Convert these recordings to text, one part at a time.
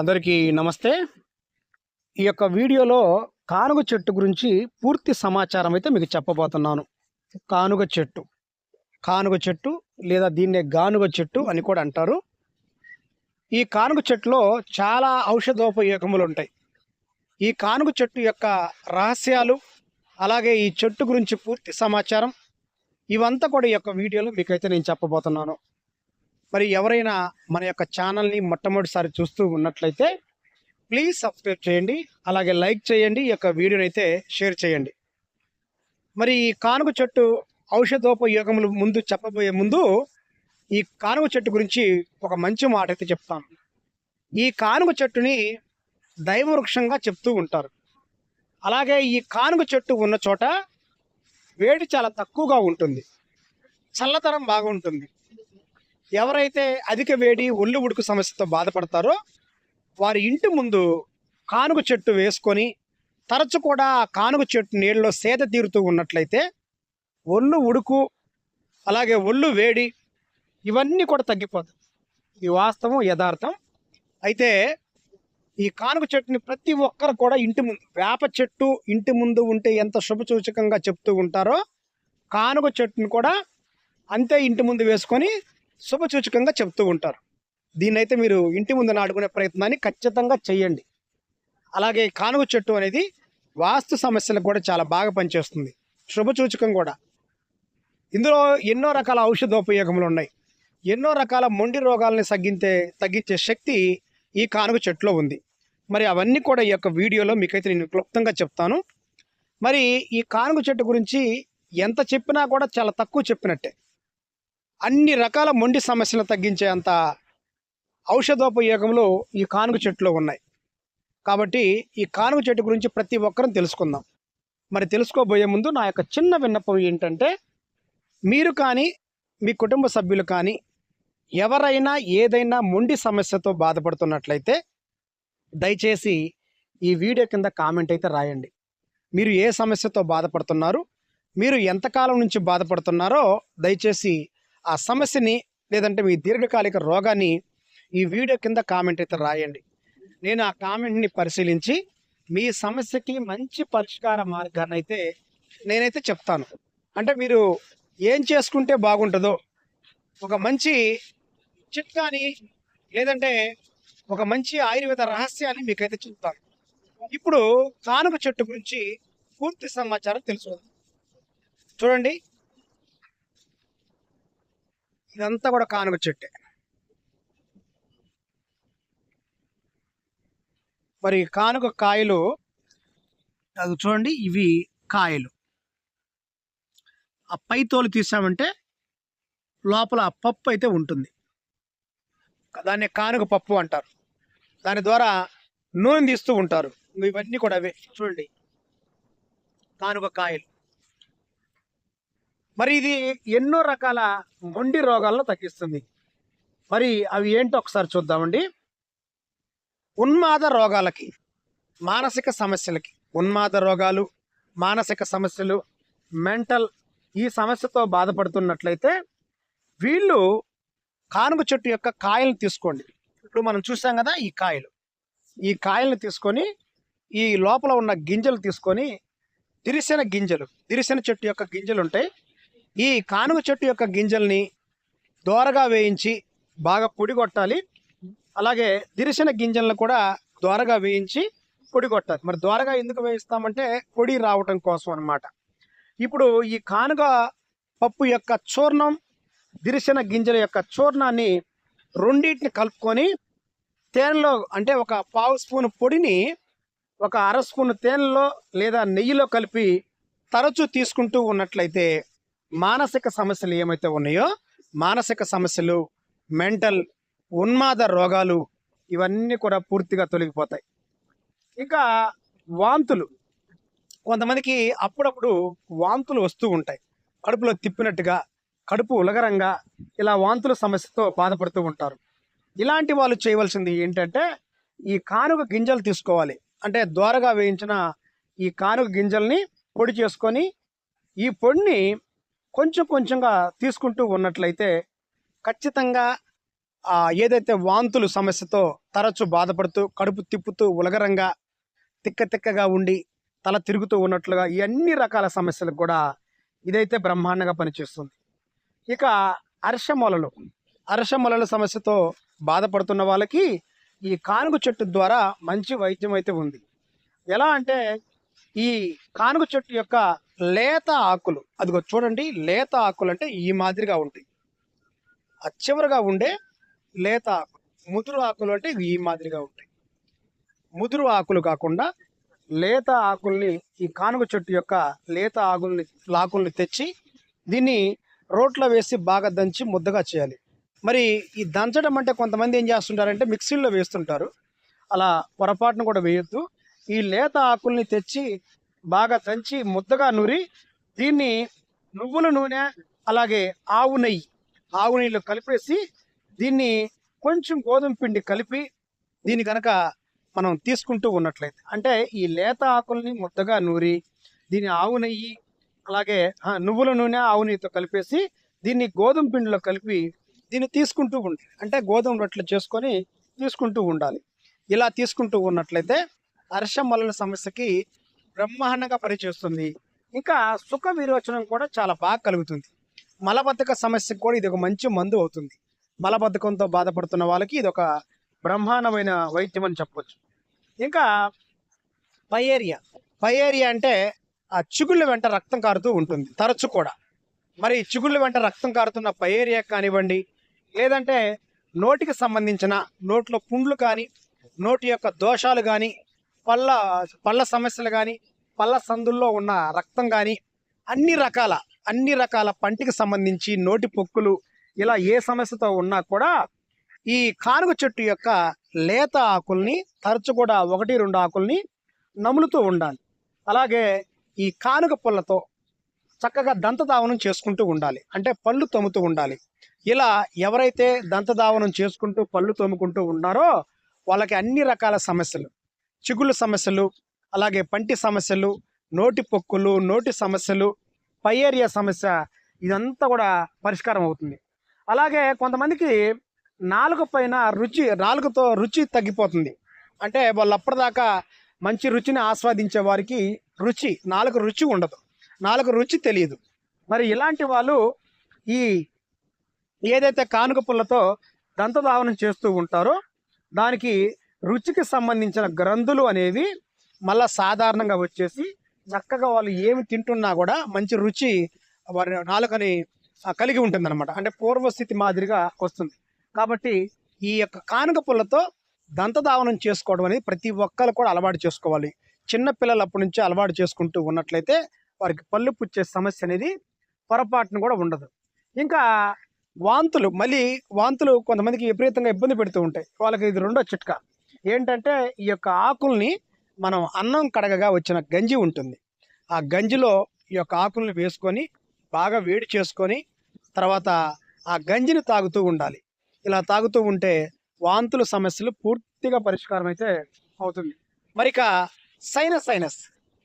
అందరికీ నమస్తే. ఈ యొక్క వీడియోలో కానుగ చెట్టు గురించి పూర్తి సమాచారం అయితే మీకు చెప్పబోతున్నాను. కానుగ చెట్టు. కానుగ చెట్టు లేదా దీన్నే గానుగ చెట్టు అని కూడా అంటారు. ఈ కానుగ చెట్టులో చాలా ఔషధోపయోగములు ఉంటాయి. ఈ కానుగ చెట్టు యొక్క రహస్యాలు అలాగే ఈ చెట్టు గురించి పూర్తి సమాచారం ఇవంతా కూడా ఈ యొక్క వీడియోలో మీకైతే నేను చెప్పబోతున్నాను. మరి ఎవరైనా మన యొక్క ఛానల్ని మొట్టమొదటిసారి చూస్తూ ఉన్నట్లయితే ప్లీజ్ సబ్స్క్రైబ్ చేయండి అలాగే లైక్ చేయండి ఈ యొక్క వీడియోని అయితే షేర్ చేయండి. మరి ఈ కానుగ చెట్టు ఔషధోపయోగములు ముందు చెప్పబోయే ముందు ఈ కానుగ చెట్టు గురించి ఒక మంచి మాట అయితే చెప్తాను. ఈ కానుగ చెట్టుని దైవవృక్షంగా చెప్తూ ఉంటారు. అలాగే ఈ కానుగ చెట్టు ఉన్న చోట వేడి చాలా తక్కువగా ఉంటుంది. చల్లతరం బాగుంటుంది. ఎవరైతే అధిక వేడి ఒళ్ళు ఉడుకు సమస్యతో బాధపడతారో వారి ఇంటి ముందు కానుగ చెట్టు వేసుకొని తరచు కూడా ఆ కానుగ చెట్టు నీళ్ళలో సేద తీరుతూ ఉన్నట్లయితే ఒళ్ళు ఉడుకు అలాగే ఒళ్ళు వేడి ఇవన్నీ కూడా తగ్గిపోతాయి. ఈ వాస్తవం యథార్థం. అయితే ఈ కానుక చెట్టుని ప్రతి ఒక్కరు కూడా ఇంటి ముందు వేప చెట్టు ఇంటి ముందు ఉంటే ఎంత శుభసూచకంగా చెప్తూ ఉంటారో కానుగ చెట్టుని కూడా అంతే ఇంటి ముందు వేసుకొని శుభసూచకంగా చెప్తూ ఉంటారు. దీన్నైతే మీరు ఇంటి ముందు నాటుకునే ప్రయత్నాన్ని ఖచ్చితంగా చేయండి అలాగే కానుగ చెట్టు అనేది వాస్తు సమస్యలకు కూడా చాలా బాగా పనిచేస్తుంది. శుభసూచకం కూడా. ఇందులో ఎన్నో రకాల ఔషధోపయోగములు ఉన్నాయి. ఎన్నో రకాల మొండి రోగాలని తగ్గించే తగ్గించే శక్తి ఈ కానుగ చెట్టులో ఉంది. మరి అవన్నీ కూడా ఈ యొక్క వీడియోలో మీకైతే నేను క్లుప్తంగా చెప్తాను. మరి ఈ కానుగ చెట్టు గురించి ఎంత చెప్పినా కూడా చాలా తక్కువ చెప్పినట్టే. అన్ని రకాల మొండి సమస్యలను తగ్గించే అంత ఔషధోపయోగములు ఈ కానుక చెట్టులో ఉన్నాయి. కాబట్టి ఈ కానుక చెట్టు గురించి ప్రతి ఒక్కరం తెలుసుకుందాం. మరి తెలుసుకోబోయే ముందు నా యొక్క చిన్న విన్నపం ఏంటంటే మీరు కానీ మీ కుటుంబ సభ్యులు కానీ ఎవరైనా ఏదైనా మొండి సమస్యతో బాధపడుతున్నట్లయితే దయచేసి ఈ వీడియో కింద కామెంట్ అయితే రాయండి. మీరు ఏ సమస్యతో బాధపడుతున్నారు మీరు ఎంతకాలం నుంచి బాధపడుతున్నారో దయచేసి ఆ సమస్యని లేదంటే మీ దీర్ఘకాలిక రోగాన్ని ఈ వీడియో కింద కామెంట్ అయితే రాయండి. నేను ఆ కామెంట్ని పరిశీలించి మీ సమస్యకి మంచి పరిష్కార మార్గాన్ని అయితే నేనైతే చెప్తాను. అంటే మీరు ఏం చేసుకుంటే బాగుంటుందో ఒక మంచి చిట్కాని లేదంటే ఒక మంచి ఆయుర్వేద రహస్యాన్ని మీకైతే చెప్తాను. ఇప్పుడు కానుక చెట్టు గురించి పూర్తి సమాచారం తెలుసుకుందాం. చూడండి. ఇదంతా కూడా కానుక చెట్టే. మరి కానుక కాయలు అది చూడండి ఇవి కాయలు. ఆ పై తోలు తీసామంటే లోపల ఆ పప్పు అయితే ఉంటుంది. దాన్ని కానుక పప్పు అంటారు. దాని ద్వారా నూనె తీస్తూ ఉంటారు. ఇవన్నీ కూడా అవే. చూడండి. కానుక కాయలు. మరి ఇది ఎన్నో రకాల మొండి రోగాలను తగ్గిస్తుంది. మరి అవి ఏంటో ఒకసారి చూద్దామండి. ఉన్మాద రోగాలకి మానసిక సమస్యలకి ఉన్మాద రోగాలు మానసిక సమస్యలు మెంటల్ ఈ సమస్యతో బాధపడుతున్నట్లయితే వీళ్ళు కానుక చెట్టు యొక్క కాయలను తీసుకోండి. ఇప్పుడు మనం చూసాం కదా ఈ కాయలు. ఈ కాయలను తీసుకొని ఈ లోపల ఉన్న గింజలు తీసుకొని దిరిసిన గింజలు దిరిసిన చెట్టు యొక్క గింజలు ఉంటాయి. ఈ కానుగ చెట్టు యొక్క గింజల్ని దోరగా వేయించి బాగా పొడి కొట్టాలి అలాగే దిరిసిన గింజలను కూడా దోరగా వేయించి పొడి కొట్టాలి మరి దోరగా ఎందుకు వేయిస్తామంటే పొడి రావటం కోసం అన్నమాట. ఇప్పుడు ఈ కానుగ పప్పు యొక్క చూర్ణం దిరిసిన గింజల యొక్క చూర్ణాన్ని రెండింటిని కలుపుకొని తేనెలో అంటే ఒక పావు స్పూన్ పొడిని ఒక అర స్పూన్ తేనెలో లేదా నెయ్యిలో కలిపి తరచూ తీసుకుంటూ ఉన్నట్లయితే మానసిక సమస్యలు ఏమైతే ఉన్నాయో మానసిక సమస్యలు మెంటల్ ఉన్మాద రోగాలు ఇవన్నీ కూడా పూర్తిగా తొలగిపోతాయి. ఇంకా వాంతులు. కొంతమందికి అప్పుడప్పుడు వాంతులు వస్తూ ఉంటాయి. కడుపులో తిప్పినట్టుగా కడుపు ఉలగరంగా ఇలా వాంతుల సమస్యతో బాధపడుతూ ఉంటారు. ఇలాంటి వాళ్ళు చేయవలసింది ఏంటంటే ఈ కానుక గింజలు తీసుకోవాలి. అంటే ద్వారగా వేయించిన ఈ కానుక గింజల్ని పొడి చేసుకొని ఈ పొడిని కొంచెం కొంచెంగా తీసుకుంటూ ఉన్నట్లయితే ఖచ్చితంగా ఏదైతే వాంతులు సమస్యతో తరచు బాధపడుతూ కడుపు తిప్పుతూ ఉలగరంగా తిక్క తిక్కగా ఉండి తల తిరుగుతూ ఉన్నట్లుగా ఈ అన్ని రకాల సమస్యలకు కూడా ఇదైతే బ్రహ్మాండంగా పనిచేస్తుంది. ఇక అర్షమొలలు అర్షమొలల సమస్యతో బాధపడుతున్న వాళ్ళకి ఈ కానుగు చెట్టు ద్వారా మంచి వైద్యం అయితే ఉంది. ఎలా అంటే ఈ కానుగ చెట్టు యొక్క లేత ఆకులు అదిగో చూడండి లేత ఆకులు అంటే ఈ మాదిరిగా ఉంటాయి. ఆ చివరగా ఉండే లేత ఆకులు ముదురు ఆకులు అంటే ఈ మాదిరిగా ఉంటాయి. ముదురు ఆకులు కాకుండా లేత ఆకుల్ని ఈ కానుగ చెట్టు యొక్క లేత ఆకుల్ని ఆకుల్ని తెచ్చి దీన్ని రోట్లో వేసి బాగా దంచి ముద్దగా చేయాలి. మరి ఈ దంచడం అంటే కొంతమంది ఏం చేస్తుంటారంటే మిక్సీలో వేస్తుంటారు. అలా పొరపాటును కూడా వేయొద్దు. ఈ లేత ఆకుల్ని తెచ్చి బాగా దంచి ముద్దగా నూరి దీన్ని నువ్వుల నూనె అలాగే ఆవు నెయ్యి ఆవు నెయ్యిలో కలిపేసి దీన్ని కొంచెం గోధుమ పిండి కలిపి దీన్ని కనుక మనం తీసుకుంటూ ఉన్నట్లయితే అంటే ఈ లేత ఆకుల్ని ముద్దగా నూరి దీని ఆవు నెయ్యి అలాగే నువ్వుల నూనె ఆవు నెయ్యితో కలిపేసి దీన్ని గోధుమ పిండిలో కలిపి దీన్ని తీసుకుంటూ ఉండాలి. అంటే గోధుమ రొట్టెలు చేసుకొని తీసుకుంటూ ఉండాలి. ఇలా తీసుకుంటూ ఉన్నట్లయితే అర్షమల్లల సమస్యకి బ్రహ్మాండంగా పనిచేస్తుంది. ఇంకా సుఖ విరోచనం కూడా చాలా బాగా కలుగుతుంది. మలబద్ధక సమస్యకు కూడా ఇది ఒక మంచి మందు అవుతుంది. మలబద్ధకంతో బాధపడుతున్న వాళ్ళకి ఇది ఒక బ్రహ్మాండమైన వైద్యం అని చెప్పొచ్చు. ఇంకా పయేరియా. పయేరియా అంటే ఆ చిగుళ్ళ వెంట రక్తం కారుతూ ఉంటుంది. తరచు కూడా. మరి చిగుళ్ళ వెంట రక్తం కారుతున్న పయేరియా కానివ్వండి లేదంటే నోటికి సంబంధించిన నోట్లో పుండ్లు కానీ నోటి యొక్క దోషాలు కానీ పళ్ళ పళ్ళ సమస్యలు కానీ పళ్ళ సందుల్లో ఉన్న రక్తం కానీ అన్ని రకాల అన్ని రకాల పంటికి సంబంధించి నోటి పొక్కులు ఇలా ఏ సమస్యతో ఉన్నా కూడా ఈ కానుగ చెట్టు యొక్క లేత ఆకుల్ని తరచు కూడా ఒకటి రెండు ఆకుల్ని నములుతూ ఉండాలి. అలాగే ఈ కానుగ పుల్లతో చక్కగా దంతదావనం చేసుకుంటూ ఉండాలి. అంటే పళ్ళు తోముతూ ఉండాలి. ఇలా ఎవరైతే దంతదావనం చేసుకుంటూ పళ్ళు తోముకుంటూ ఉన్నారో వాళ్ళకి అన్ని రకాల సమస్యలు. చిగుళ్ళ సమస్యలు అలాగే పంటి సమస్యలు నోటి పొక్కులు నోటి సమస్యలు పయేరియా సమస్య ఇదంతా కూడా పరిష్కారం అవుతుంది. అలాగే కొంతమందికి నాలుగు పైన రుచి నాలుకతో రుచి తగ్గిపోతుంది. అంటే వాళ్ళు అప్పటిదాకా మంచి రుచిని ఆస్వాదించే వారికి రుచి నాలుగు రుచి ఉండదు. నాలుగు రుచి తెలియదు. మరి ఇలాంటి వాళ్ళు ఈ ఏదైతే కానుక పుల్లతో దంతధావనం చేస్తూ ఉంటారో దానికి రుచికి సంబంధించిన గ్రంథులు అనేవి మళ్ళా సాధారణంగా వచ్చేసి చక్కగా వాళ్ళు ఏమి తింటున్నా కూడా మంచి రుచి వారి నాలుకని కలిగి ఉంటుంది అనమాట అంటే పూర్వస్థితి మాదిరిగా వస్తుంది. కాబట్టి ఈ యొక్క కానుక పుల్లతో దంతదావనం చేసుకోవడం అనేది ప్రతి ఒక్కరు కూడా అలవాటు చేసుకోవాలి. చిన్న పిల్లలు అప్పటి నుంచి అలవాటు చేసుకుంటూ ఉన్నట్లయితే వారికి పళ్ళు పుచ్చే సమస్య అనేది పొరపాటును కూడా ఉండదు. ఇంకా వాంతులు మళ్ళీ వాంతులు కొంతమందికి విపరీతంగా ఇబ్బంది పెడుతూ ఉంటాయి. వాళ్ళకి ఇది రెండో చిట్కా. ఏంటంటే ఈ యొక్క ఆకుల్ని మనం అన్నం కడగగా వచ్చిన గంజి ఉంటుంది. ఆ గంజిలో ఈ యొక్క ఆకుల్ని వేసుకొని బాగా వేడి చేసుకొని తర్వాత ఆ గంజిని తాగుతూ ఉండాలి. ఇలా తాగుతూ ఉంటే వాంతుల సమస్యలు పూర్తిగా పరిష్కారం అయితే అవుతుంది. మరిక సైనస్ సైనస్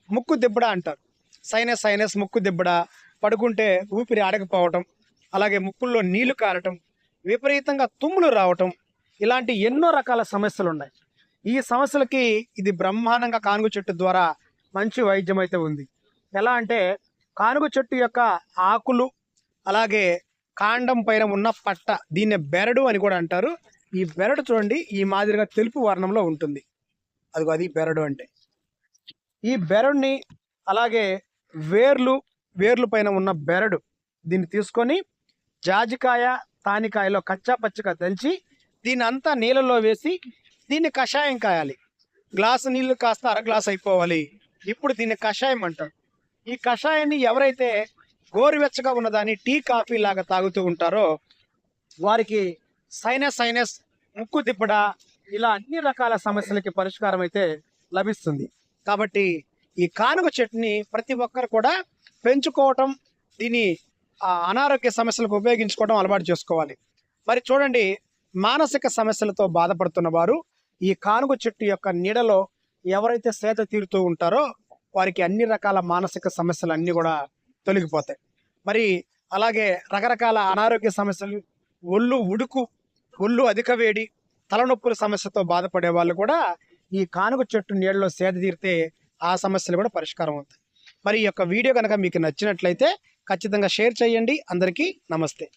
ముక్కు దిబ్బడ అంటారు. సైనస్ సైనస్ ముక్కు దిబ్బడ పడుకుంటే ఊపిరి ఆడకపోవటం అలాగే ముక్కుల్లో నీళ్ళు కారటం విపరీతంగా తుమ్ములు రావటం ఇలాంటి ఎన్నో రకాల సమస్యలు ఉన్నాయి ఈ సమస్యలకి ఇది బ్రహ్మాండంగా కానుగ చెట్టు ద్వారా మంచి వైద్యం అయితే ఉంది. ఎలా అంటే కానుగ చెట్టు యొక్క ఆకులు అలాగే కాండం పైన ఉన్న పట్ట దీన్ని బెరడు అని కూడా అంటారు. ఈ బెరడు చూడండి ఈ మాదిరిగా తెలుపు వర్ణంలో ఉంటుంది. అదిగో అది బెరడు అంటే. ఈ బెరడుని అలాగే వేర్లు వేర్లు పైన ఉన్న బెరడు దీన్ని తీసుకొని జాజికాయ తానికాయలో కచ్చా పచ్చగా దంచి దీని అంతా నీళ్ళలో వేసి దీన్ని కషాయం కాయాలి. గ్లాసు నీళ్ళు కాస్త అర గ్లాస్ అయిపోవాలి. ఇప్పుడు దీన్ని కషాయం అంటారు. ఈ కషాయాన్ని ఎవరైతే గోరువెచ్చగా ఉన్నదాన్ని టీ కాఫీ లాగా తాగుతూ ఉంటారో వారికి సైనస్ సైనస్ ముక్కు తిప్పడ ఇలా అన్ని రకాల సమస్యలకి పరిష్కారం అయితే లభిస్తుంది. కాబట్టి ఈ కానుక చెట్టుని ప్రతి ఒక్కరు కూడా పెంచుకోవటం దీని అనారోగ్య సమస్యలకు ఉపయోగించుకోవడం అలవాటు చేసుకోవాలి. మరి చూడండి మానసిక సమస్యలతో బాధపడుతున్న వారు ఈ కానుగ చెట్టు యొక్క నీడలో ఎవరైతే సేద తీరుతూ ఉంటారో వారికి అన్ని రకాల మానసిక సమస్యలు అన్నీ కూడా తొలగిపోతాయి. మరి అలాగే రకరకాల అనారోగ్య సమస్యలు ఒళ్ళు ఉడుకు ఒళ్ళు అధిక వేడి తలనొప్పుల సమస్యతో బాధపడే వాళ్ళు కూడా ఈ కానుగ చెట్టు నీళ్ళలో సేద తీరితే ఆ సమస్యలు కూడా పరిష్కారం అవుతాయి. మరి ఈ యొక్క వీడియో కనుక మీకు నచ్చినట్లయితే ఖచ్చితంగా షేర్ చేయండి. అందరికీ నమస్తే.